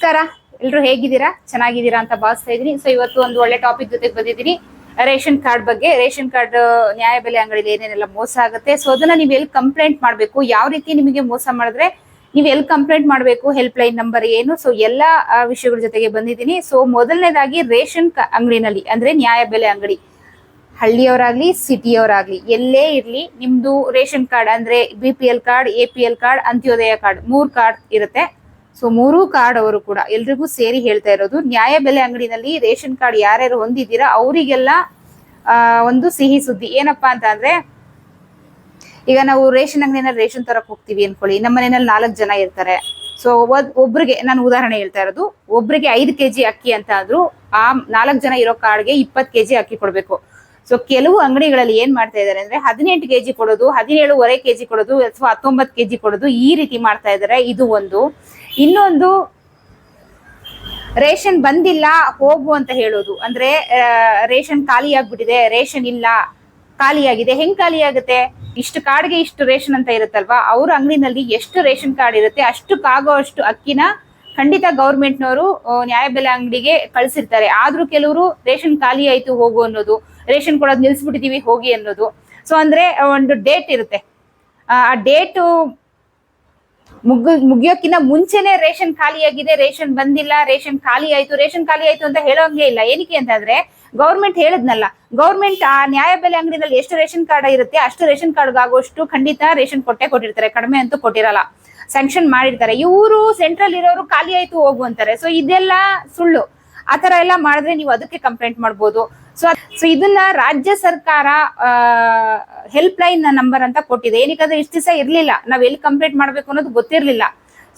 ನಮಸ್ಕಾರ. ಎಲ್ಲರೂ ಹೇಗಿದ್ದೀರಾ? ಚೆನ್ನಾಗಿದ್ದೀರಾ ಅಂತ ಭಾವಿಸ್ತಾ ಇದ್ದೀನಿ. ಸೊ ಇವತ್ತು ಒಂದು ಒಳ್ಳೆ ಟಾಪಿಕ್ ಜೊತೆಗೆ ಬಂದಿದ್ದೀನಿ. ರೇಷನ್ ಕಾರ್ಡ್ ಬಗ್ಗೆ. ರೇಷನ್ ಕಾರ್ಡ್ ನ್ಯಾಯಬೆಲೆ ಅಂಗಡಿಲಿ ಏನೇನೆಲ್ಲ ಮೋಸ ಆಗುತ್ತೆ. ಸೊ ಅದನ್ನ ನೀವು ಎಲ್ಲಿ ಕಂಪ್ಲೇಂಟ್ ಮಾಡಬೇಕು? ಯಾವ ರೀತಿ ನಿಮಗೆ ಮೋಸ ಮಾಡಿದ್ರೆ ನೀವು ಎಲ್ಲಿ ಕಂಪ್ಲೇಂಟ್ ಮಾಡಬೇಕು? ಹೆಲ್ಪ್ ಲೈನ್ ನಂಬರ್ ಏನು? ಸೊ ಎಲ್ಲ ವಿಷಯಗಳ ಜೊತೆಗೆ ಬಂದಿದ್ದೀನಿ. ಸೊ ಮೊದಲನೇದಾಗಿ ರೇಷನ್ ಅಂಗಡಿನಲ್ಲಿ, ಅಂದ್ರೆ ನ್ಯಾಯಬೆಲೆ ಅಂಗಡಿ. ಹಳ್ಳಿಯವರಾಗ್ಲಿ, ಸಿಟಿಯವರಾಗ್ಲಿ, ಎಲ್ಲೇ ಇರ್ಲಿ, ನಿಮ್ದು ರೇಷನ್ ಕಾರ್ಡ್ ಅಂದ್ರೆ B P L card A P L card, Antyodaya card, ಮೂರ್ ಕಾರ್ಡ್ ಇರುತ್ತೆ. ಸೊ ಮೂರೂ ಕಾರ್ಡ್ ಅವರು ಕೂಡ ಎಲ್ರಿಗೂ ಸೇರಿ ಹೇಳ್ತಾ ಇರೋದು, ನ್ಯಾಯ ಬೆಲೆ ಅಂಗಡಿನಲ್ಲಿ ರೇಷನ್ ಕಾರ್ಡ್ ಯಾರ್ಯಾರು ಹೊಂದಿದ್ದೀರಾ ಅವರಿಗೆಲ್ಲ ಒಂದು ಸಿಹಿ ಸುದ್ದಿ. ಏನಪ್ಪಾ ಅಂತ ಅಂದ್ರೆ, ಈಗ ನಾವು ರೇಷನ್ ಅಂಗಡಿನಲ್ಲಿ ರೇಷನ್ ತರಕ್ ಹೋಗ್ತೀವಿ ಅನ್ಕೊಳ್ಳಿ, ನಮ್ಮ ಮನೆಯಲ್ಲಿ ನಾಲ್ಕು ಜನ ಇರ್ತಾರೆ. ಸೊ ಒಬ್ರಿಗೆ ನಾನು ಉದಾಹರಣೆ ಹೇಳ್ತಾ ಇರೋದು, ಒಬ್ರಿಗೆ ಐದು ಕೆಜಿ ಅಕ್ಕಿ ಅಂತ ಆದ್ರೂ ಆ ನಾಲ್ಕು ಜನ ಇರೋ ಕಾರ್ಡ್ಗೆ ಇಪ್ಪತ್ತು ಕೆಜಿ ಅಕ್ಕಿ ಕೊಡ್ಬೇಕು. ಸೊ ಕೆಲವು ಅಂಗಡಿಗಳಲ್ಲಿ ಏನ್ ಮಾಡ್ತಾ ಇದಾರೆ ಅಂದ್ರೆ, ಹದಿನೆಂಟು ಕೆಜಿ ಕೊಡೋದು, ಹದಿನೇಳುವರೆ ಕೆಜಿ ಕೊಡೋದು, ಅಥವಾ ಹತ್ತೊಂಬತ್ತು ಕೆಜಿ ಕೊಡೋದು ಈ ರೀತಿ ಮಾಡ್ತಾ ಇದಾರೆ ಇದು ಒಂದು. ಇನ್ನೊಂದು ರೇಷನ್ ಬಂದಿಲ್ಲ, ಹೋಗು ಅಂತ ಹೇಳೋದು. ಅಂದ್ರೆ ರೇಷನ್ ಖಾಲಿ ಆಗ್ಬಿಟ್ಟಿದೆ ರೇಷನ್ ಇಲ್ಲ, ಖಾಲಿಯಾಗಿದೆ, ಹೆಂಗ್ ಖಾಲಿ ಆಗುತ್ತೆ ಇಷ್ಟು ಕಾರ್ಡ್ಗೆ ಇಷ್ಟು ರೇಷನ್ ಅಂತ ಇರುತ್ತಲ್ವಾ? ಅವ್ರ ಅಂಗಡಿನಲ್ಲಿ ಎಷ್ಟು ರೇಷನ್ ಕಾರ್ಡ್ ಇರುತ್ತೆ ಅಷ್ಟಕ್ಕಾಗೋ ಅಷ್ಟು ಅಕ್ಕಿನ ಖಂಡಿತ ಗೌರ್ಮೆಂಟ್ನವರು ನ್ಯಾಯಬೆಲೆ ಅಂಗಡಿಗೆ ಕಳ್ಸಿರ್ತಾರೆ. ಆದ್ರೂ ಕೆಲವರು ರೇಷನ್ ಖಾಲಿ ಆಯ್ತು, ಹೋಗು ಅನ್ನೋದು, ರೇಷನ್ ಕೊಡೋದು ನಿಲ್ಸ್ಬಿಟ್ಟಿದೀವಿ, ಹೋಗಿ ಅನ್ನೋದು. ಸೊ ಅಂದ್ರೆ ಒಂದು ಡೇಟ್ ಇರುತ್ತೆ. ಆ ಡೇಟು ಮುಗ್ಗ ಮುಗಿಯೋಕ್ಕಿಂತ ಮುಂಚೆನೆ ರೇಷನ್ ಖಾಲಿಯಾಗಿದೆ, ರೇಷನ್ ಬಂದಿಲ್ಲ, ರೇಷನ್ ಖಾಲಿ ಆಯ್ತು, ರೇಷನ್ ಖಾಲಿ ಆಯ್ತು ಅಂತ ಹೇಳೋಂಗೆ ಇಲ್ಲ. ಏನಕ್ಕೆ ಅಂತಂದ್ರೆ ಗೌರ್ಮೆಂಟ್ ಹೇಳದ್ನಲ್ಲ, ಗೌರ್ಮೆಂಟ್ ಆ ನ್ಯಾಯಬೆಲೆ ಅಂಗಡಿನಲ್ಲಿ ಎಷ್ಟು ರೇಷನ್ ಕಾರ್ಡ್ ಇರುತ್ತೆ, ಅಷ್ಟು ರೇಷನ್ ಕಾರ್ಡ್ ಆಗುವಷ್ಟು ಖಂಡಿತ ರೇಷನ್ ಕೊಟ್ಟೆ ಕೊಟ್ಟಿರ್ತಾರೆ. ಕಡಿಮೆ ಅಂತೂ ಕೊಟ್ಟಿರಲ್ಲ. ಸ್ಯಾಂಕ್ಷನ್ ಮಾಡಿರ್ತಾರೆ. ಇವರು ಸೆಂಟ್ರಲ್ ಇರೋರು ಖಾಲಿ ಆಯ್ತು ಹೋಗು ಅಂತಾರೆ. ಸೊ ಇದೆಲ್ಲ ಸುಳ್ಳು. ಆತರ ಎಲ್ಲ ಮಾಡಿದ್ರೆ ನೀವು ಅದಕ್ಕೆ ಕಂಪ್ಲೇಂಟ್ ಮಾಡ್ಬೋದು. ಸೊ ಸೊ ಇದನ್ನ ರಾಜ್ಯ ಸರ್ಕಾರ ಹೆಲ್ಪ್ ಲೈನ್ ನಂಬರ್ ಅಂತ ಕೊಟ್ಟಿದೆ. ಏನಕ್ಕೆ ಇಷ್ಟು ದಿವಸ ಇರ್ಲಿಲ್ಲ. ನಾವ್ ಎಲ್ಲಿ ಕಂಪ್ಲೇಂಟ್ ಮಾಡ್ಬೇಕು ಅನ್ನೋದು ಗೊತ್ತಿರ್ಲಿಲ್ಲ.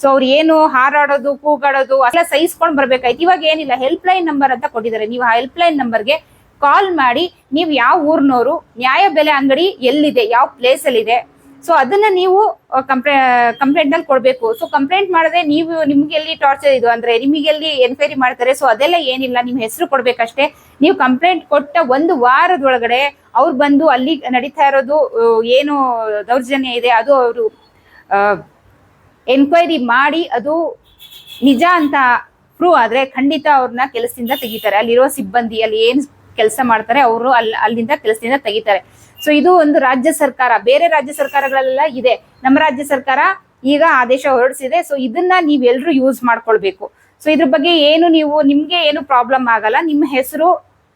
ಸೊ ಅವ್ರು ಏನು ಹಾರಾಡೋದು, ಕೂಗಾಡೋದು ಎಲ್ಲ ಸಹಿಸ್ಕೊಂಡ್ ಬರ್ಬೇಕಾಯ್ತು. ಇವಾಗ ಏನಿಲ್ಲ ಹೆಲ್ಪ್ ಲೈನ್ ನಂಬರ್ ಅಂತ ಕೊಟ್ಟಿದ್ದಾರೆ. ನೀವು ಆ ಹೆಲ್ಪ್ ಲೈನ್ ನಂಬರ್ಗೆ ಕಾಲ್ ಮಾಡಿ, ನೀವು ಯಾವ ಊರ್ನವರು ನ್ಯಾಯ ಬೆಲೆ ಅಂಗಡಿ ಎಲ್ಲಿದೆ, ಯಾವ ಪ್ಲೇಸ್ ಅಲ್ಲಿ ಇದೆ ಸೊ ಅದನ್ನ ನೀವು ಕಂಪ್ಲೇ ಕಂಪ್ಲೇಂಟ್ನಲ್ಲಿ ಕೊಡ್ಬೇಕು. ಸೊ ಕಂಪ್ಲೇಂಟ್ ಮಾಡದೆ ನೀವು, ನಿಮ್ಗೆ ಎಲ್ಲಿ ಟಾರ್ಚರ್ ಇದು ಅಂದ್ರೆ ನಿಮಗೆ ಎಲ್ಲಿ ಎನ್ಕ್ವೈರಿ ಮಾಡ್ತಾರೆ ಸೊ ಅದೆಲ್ಲ ಏನಿಲ್ಲ, ನಿಮ್ ಹೆಸರು ಕೊಡ್ಬೇಕಷ್ಟೇ. ನೀವು ಕಂಪ್ಲೇಂಟ್ ಕೊಟ್ಟ ಒಂದು ವಾರದೊಳಗಡೆ ಅವ್ರು ಬಂದು ಅಲ್ಲಿ ನಡೀತಾ ಇರೋದು ಏನು ದೌರ್ಜನ್ಯ ಇದೆ, ಅದು ಅವರು ಎನ್ಕ್ವೈರಿ ಮಾಡಿ ಅದು ನಿಜ ಅಂತ ಪ್ರೂವ್ ಆದ್ರೆ ಖಂಡಿತ ಅವ್ರನ್ನ ಕೆಲಸದಿಂದ ತೆಗಿತಾರೆ. ಅಲ್ಲಿರೋ ಸಿಬ್ಬಂದಿ, ಅಲ್ಲಿ ಏನ್ ಕೆಲಸ ಮಾಡ್ತಾರೆ, ಅವರು ಅಲ್ಲಿ ಅಲ್ಲಿಂದ ಕೆಲಸದಿಂದ ತೆಗಿತಾರೆ. ಸೊ ಇದು ಒಂದು ರಾಜ್ಯ ಸರ್ಕಾರ, ಬೇರೆ ರಾಜ್ಯ ಸರ್ಕಾರಗಳೆಲ್ಲ ಇದೆ. ನಮ್ಮ ರಾಜ್ಯ ಸರ್ಕಾರ ಈಗ ಆದೇಶ ಹೊರಡಿಸಿದೆ. ಸೊ ಇದನ್ನ ನೀವೆಲ್ಲರೂ ಯೂಸ್ ಮಾಡ್ಕೊಳ್ಬೇಕು. ಸೊ ಇದ್ರ ಬಗ್ಗೆ ಏನು ನೀವು, ನಿಮ್ಗೆ ಏನು ಪ್ರಾಬ್ಲಮ್ ಆಗಲ್ಲ. ನಿಮ್ಮ ಹೆಸರು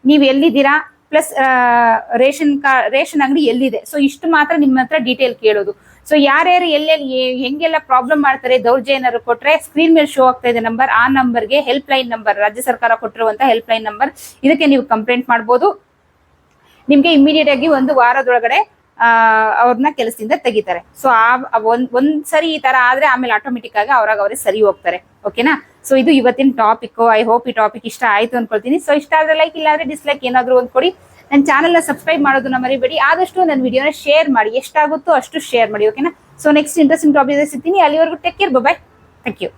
ನೀವು ಎಲ್ಲಿದ್ದೀರಾ? ಪ್ಲಸ್ ರೇಷನ್ ಕಾ, ರೇಷನ್ ಅಂಗಡಿ ಎಲ್ಲಿದೆ? ಸೊ ಇಷ್ಟು ಮಾತ್ರ ನಿಮ್ಮ ಹತ್ರ ಡೀಟೇಲ್ ಕೇಳೋದು. ಸೊ ಯಾರ್ಯಾರು ಎಲ್ಲೆಲ್ಲಿ ಹೆಂಗೆಲ್ಲ ಪ್ರಾಬ್ಲಮ್ ಮಾಡ್ತಾರೆ ದೌರ್ಜನ್ಯರು ಕೊಟ್ರೆ ಸ್ಕ್ರೀನ್ ಮೇಲೆ ಶೋ ಆಗ್ತಾ ಇದೆ ನಂಬರ್ ಆ ನಂಬರ್ಗೆ ಹೆಲ್ಪ್ ಲೈನ್ ನಂಬರ್ ರಾಜ್ಯ ಸರ್ಕಾರ ಕೊಟ್ಟಿರುವಂತಹ ಹೆಲ್ಪ್ ಲೈನ್ ನಂಬರ್ ಇದಕ್ಕೆ ನೀವು ಕಂಪ್ಲೇಂಟ್ ಮಾಡ್ಬೋದು. ನಿಮ್ಗೆ ಇಮಿಡಿಯೇಟ್ ಆಗಿ ಒಂದು ವಾರದೊಳಗಡೆ ಅವ್ರನ್ನ ಕೆಲಸದಿಂದ ತೆಗಿತಾರೆ. ಸೊ ಆ ಒಂದ್ ಒಂದ್ ಸರಿ ಈ ತರ ಆದ್ರೆ ಆಮೇಲೆ ಆಟೋಮೆಟಿಕ್ ಆಗಿ ಅವ್ರಾಗ ಅವರೇ ಸರಿ ಹೋಗ್ತಾರೆ. ಓಕೆನಾ ಸೊ ಇದು ಇವತ್ತಿನ ಟಾಪಿಕ್ ಐ ಹೋಪ್ ಈ ಟಾಪಿಕ್ ಇಷ್ಟ ಆಯ್ತು ಅನ್ಕೊಳ್ತೀನಿ. ಸೊ ಇಷ್ಟ ಆದ್ರೆ ಲೈಕ್ ಇಲ್ಲ ಅಂದ್ರೆ ಡಿಸ್ಲೈಕ್ ಏನಾದ್ರು ಒಂದ್ ಕೊಡಿ. ನನ್ನ ಚಾನಲ್ನ ಸಬ್ಸ್ಕ್ರೈಬ್ ಮಾಡೋದನ್ನ ಮರಿಬೇಡಿ. ಆದಷ್ಟು ನನ್ನ ವಿಡಿಯೋನ ಶೇರ್ ಮಾಡಿ. ಎಷ್ಟಾಗುತ್ತೋ ಅಷ್ಟು ಶೇರ್ ಮಾಡಿ ಓಕೆನಾ ಸೊ ನೆಕ್ಸ್ಟ್ ಇಂಟ್ರೆಸ್ಟಿಂಗ್ ಟಾಪಿಕ್ ಸಿಗ್ತೀನಿ. ಅಲ್ಲಿವರೆಗೂ take care bye thank you